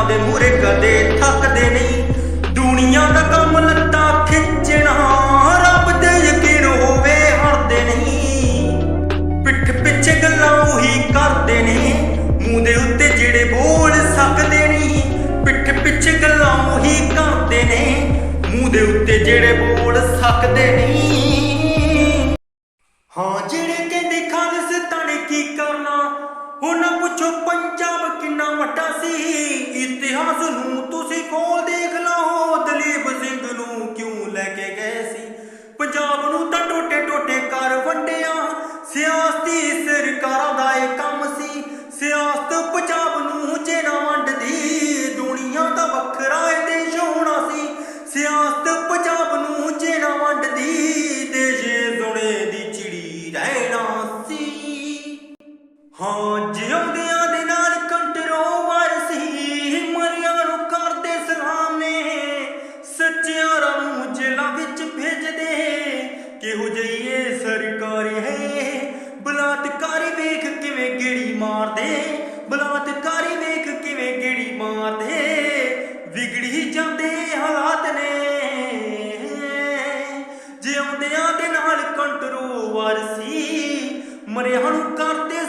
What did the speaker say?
ਲੱਤਾਂ ਦੇ ਮੂਰੇ ਕਦੇ ਥੱਕਦੇ ਨਹੀਂ। ਦੁਨੀਆ ਦਾ ਕੰਮ ਲੱਤਾਂ ਖਿੱਚਣਾ, ਰੱਬ ਦੇ ਯਕੀਨ ਹੋਵੇ ਹਰਦੇ ਨਹੀਂ। ਪਿੱਠ ਪਿੱਛੇ ਗੱਲਾਂ ਉਹੀ ਕਰਦੇ ਨੇ, ਮੂੰਹ ਦੇ ਉੱਤੇ ਜਿਹੜੇ ਬੋਲ ਸਕਦੇ ਨਹੀਂ ਪਿੱਠ ਪਿੱਛੇ ਗੱਲਾਂ ਉਹੀ ਕਰਦੇ ਨੇ, ਮੂੰਹ ਦੇ ਉੱਤੇ ਜਿਹੜੇ ਬੋਲ ਸਕਦੇ ਨਹੀਂ ਕੀ ਕਰਨਾ? ਉਹਨਾਂ ਪੁੱਛੋ, ਪੰਜਾਬ ਕਿੰਨਾ ਵੱਡਾ ਸੀ? ਇਤਿਹਾਸ ਨੂੰ ਤੁਸੀਂ ਖੋਲ ਦੇਖ ਲਓ, ਦਲੀਪ ਸਿੰਘ ਨੂੰ ਕਿਉਂ ਲੈ ਕੇ ਗਏ ਸੀ? ਪੰਜਾਬ ਨੂੰ ਤਾਂ ਟੋਟੇ ਟੋਟੇ ਕਰ ਵੰਡਿਆ, ਸਿਆਸਤੀ ਸਰਕਾਰਾਂ ਦਾ ਇਹ ਕੰਮ ਸੀ। ਸਿਆਸਤ ਪੰਜਾਬ ਨੂੰ ਜੇ ਨਾ ਵੰਡਦੀ, ਦੁਨੀਆ ਦਾ ਵੱਖਰਾ ਇਹ ਦੇਸ਼ ਹੋਣਾ ਸੀ। ਸਿਆਸਤ ਪੰਜਾਬ ਨੂੰ ਜੇ ਨਾ ਵੰਡਦੀ, ਦੇਸ਼ੇ ਸੁਣੇ ਦੀ ਚਿੜੀ ਰਹਿਣਾ ਸੀ। ਹਾਂ ਜਿਉਂਦੇ ਕਿਹੋ ਜਿਹੀ ਇਹ ਸਰਕਾਰੀ ਹੈ? ਬਲਾਤਕਾਰੀ ਵੇਖ ਕਿਵੇਂ ਗੇੜੀ ਮਾਰਦੇ? ਬਲਾਤਕਾਰੀ ਵੇਖ ਕਿਵੇਂ ਗੇੜੀ ਮਾਰਦੇ? ਵਿਗੜੀ ਜਾਂਦੇ ਹਾਲਾਤ ਨੇ। ਜਿਉਂਦਿਆਂ ਦੇ ਨਾਲ ਕੰਟਰੋਵਰ ਸੀ, ਮਰਿਆਂ ਨੂੰ ਕਰਦੇ